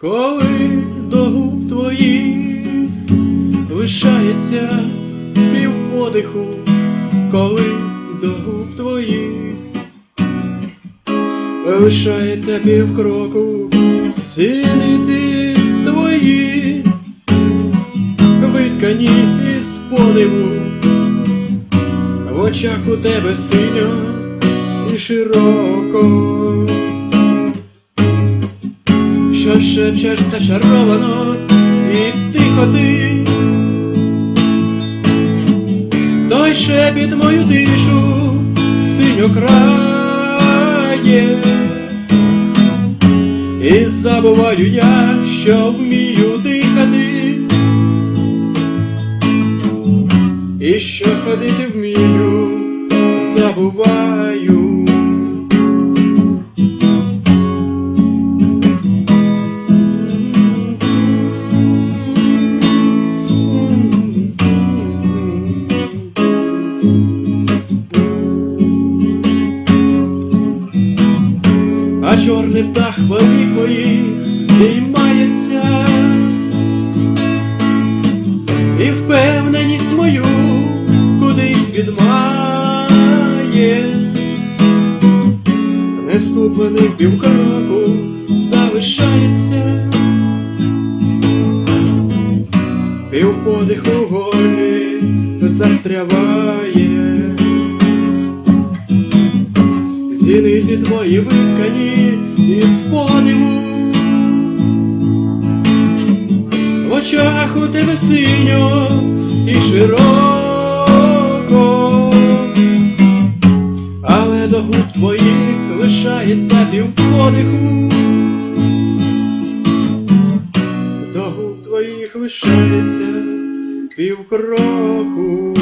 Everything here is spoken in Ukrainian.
коли до губ твоїх лишається пів подиху, коли до губ твоїх лишається пів кроку, зіниці твої, виткані із подиву, в очах у тебе синьо і широко шепчеш зачаровано і тихо ти. Той шепіт мою тишу синьо крає, і забуваю я, що вмію дихати, і що ходити вмію, забуваю. А чорний птах великої здіймається, і впевненість мою кудись відмає, не ступлений півкроку залишається, півподиху в горлі застряває. Зіниці твої виткані із подиву, в очах у тебе синьо і широко, але до губ твоїх лишається півподиху, до губ твоїх лишається півкроку.